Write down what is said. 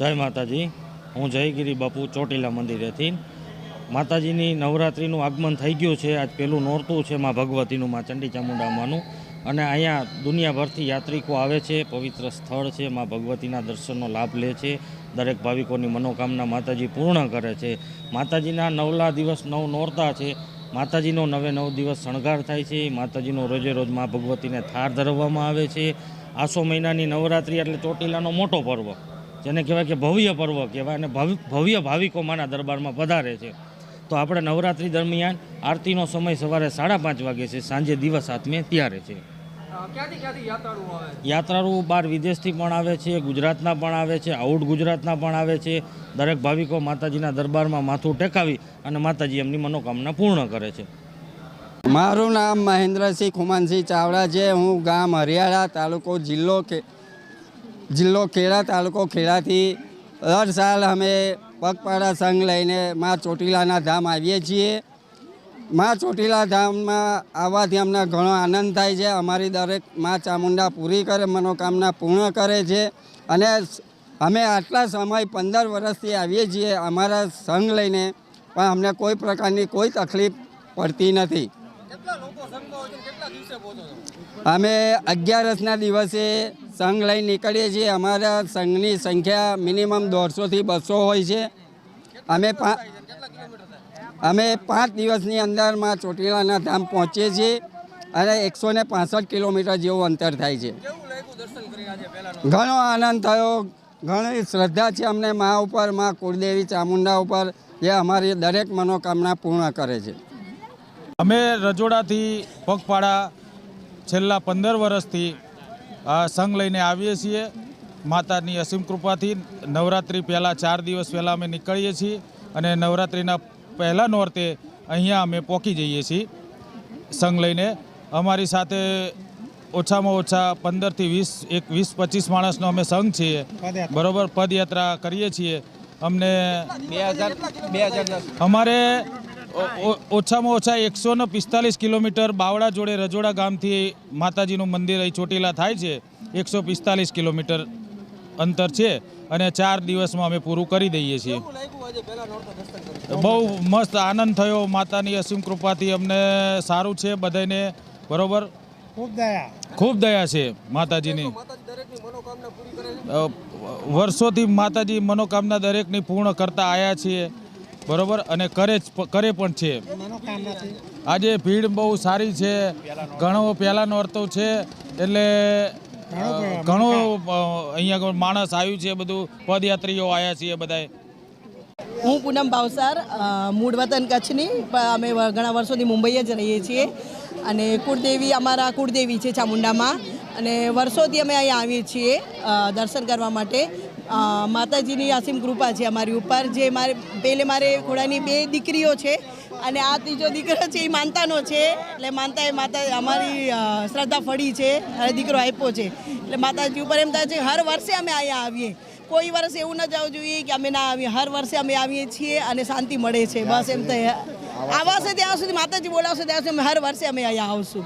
જય માતાજી. હું જયગીરી બાપુ ચોટીલા મંદિરેથી. માતાજીની નવરાત્રિનું આગમન થઈ ગયું છે. આજ પહેલું નોરતું છે માં ભગવતીનું, માં ચંડી ચામુંડામાંનું અને અહીંયા દુનિયાભરથી યાત્રિકો આવે છે, પવિત્ર સ્થળ છે. માં ભગવતીના દર્શનનો લાભ લે છે. દરેક ભાવિકોની મનોકામના માતાજી પૂર્ણ કરે છે. માતાજીના નવલા દિવસ નવ નોરતા છે. માતાજીનો નવે નવ દિવસ શણગાર થાય છે. માતાજીનો રોજે રોજમાં ભગવતીને થાર ધરવામાં આવે છે. આસો મહિનાની નવરાત્રિ એટલે ચોટીલાનો મોટો પર્વ. જેને કહેવાય કે ભવ્ય પર્વ કહેવાય અને ભવ- ભવ્ય ભાવિકો માના દરબારમાં પધારે છે. તો આપણે નવરાત્રી દરમિયાન આરતીનો સમય સવારે સાડા પાંચ વાગે છે સાંજે દિવસ આત્મે ત્યારે છે. ક્યાંથી ક્યાંથી યાત્રાળુઓ યાત્રાળુ બહાર વિદેશથી પણ આવે છે ગુજરાતના પણ આવે છે આઉટ ગુજરાતના પણ આવે છે. દરેક ભાવિકો માતાજીના દરબારમાં માથું ટેકાવી અને માતાજી એમની મનોકામના પૂર્ણ કરે છે. મારું નામ મહેન્દ્રસિંહ ખુમાનસિંહ ચાવડા છે. હું ગામ હરિયાળા તાલુકો જિલ્લો કે જિલ્લો ખેડા તાલુકો ખેડાથી દર સાલ અમે પગપાળા સંઘ લઈને મા ચોટીલાના ધામ આવીએ છીએ. મા ચોટીલા ધામમાં આવવાથી અમને ઘણો આનંદ થાય છે. અમારી દરેક મા ચામુંડા પૂરી કરે, મનોકામના પૂર્ણ કરે છે અને અમે આટલા સમય પંદર વર્ષથી આવીએ છીએ. અમારા સંઘ લઈને પણ અમને કોઈ પ્રકારની કોઈ તકલીફ પડતી નથી. અમે અગિયારસના દિવસે સંઘ લઈ નીકળીએ છીએ. અમારા સંઘની સંખ્યા મિનિમમ દોઢસોથી બસો હોય છે. અમે અમે પાંચ દિવસની અંદરમાં ચોટીલાના ધામ પહોંચીએ છીએ અને એકસો ને પાસઠ કિલોમીટર જેવું અંતર થાય છે. ઘણો આનંદ થયો. ઘણી શ્રદ્ધા છે અમને મા ઉપર મા કુળદેવી ચામુંડા ઉપર જે અમારી દરેક મનોકામના પૂર્ણ કરે છે. અમે રજોડાથી પગપાળા છેલ્લા પંદર વર્ષથી આ સંઘ લઈને આવીએ છીએ. માતાની અસીમ કૃપાથી નવરાત્રિ પહેલાં ચાર દિવસ પહેલાં અમે નીકળીએ છીએ અને નવરાત્રિના પહેલા નોરતે અહીંયા અમે પહોંચી જઈએ છીએ સંઘ લઈને. અમારી સાથે ઓછામાં ઓછા પંદરથી વીસ એક વીસ પચીસ માણસનો અમે સંઘ છીએ. બરોબર પદયાત્રા કરીએ છીએ. અમને બે અમારે ઓછામાં ઓછા એકસો ને પિસ્તાલીસ કિલોમીટર બાવળા જોડે રજોડા ગામથી માતાજીનું મંદિર અહીં ચોટીલા થાય છે. એકસો પિસ્તાલીસ કિલોમીટર અંતર છે અને ચાર દિવસમાં અમે પૂરું કરી દઈએ છીએ. બહુ મસ્ત આનંદ થયો માતાની અસીમ કૃપાથી અમને સારું છે બધાને બરોબર? ખૂબ દયા. ખૂબ દયા છે માતાજીની. માતાજી દરેકની મનોકામના પૂરી કરે છે? અ, વર્ષોથી માતાજી મનોકામના દરેકની પૂર્ણ કરતા આવ્યા છીએ. બરોબર? અને કરે કરે પણ છે. આજે ભીડ બહુ સારી છે. ઘણો પહેલાંનો અર્થવ છે. એટલે ઘણો અહીંયા માણસ આવ્યું છે, બધું પદયાત્રીઓ આવ્યા છીએ બધાએ હું પૂનમ ભાવસાર મૂળ વતન કચ્છની અમે ઘણા વર્ષોથી મુંબઈ જ રહીએ છીએ. અને કુળદેવી અમારા કુળદેવી છે ચામુંડામાં. અને વર્ષોથી અમે અહીંયા આવીએ છીએ દર્શન કરવા માટે. માતાજીની અસીમ કૃપા છે અમારી ઉપર. જે મારે પહેલે મારે ઘોડાની બે દીકરીઓ છે અને આ ત્રીજો દીકરો છે એ માનતાનો છે. એટલે માનતા એ માતા અમારી શ્રદ્ધા ફળી છે. અને દીકરો આપ્યો છે. એટલે માતાજી ઉપર એમ થાય છે, હર વર્ષે અમે અહીંયા આવીએ. કોઈ વર્ષ એવું ન જવું જોઈએ કે અમે ના આવીએ. હર વર્ષે અમે આવીએ છીએ અને શાંતિ મળે છે. બસ એમ તો આવાશે ત્યાં સુધી માતાજી બોલાવશે, ત્યાં સુધી હર વર્ષે અમે અહીંયા આવશું.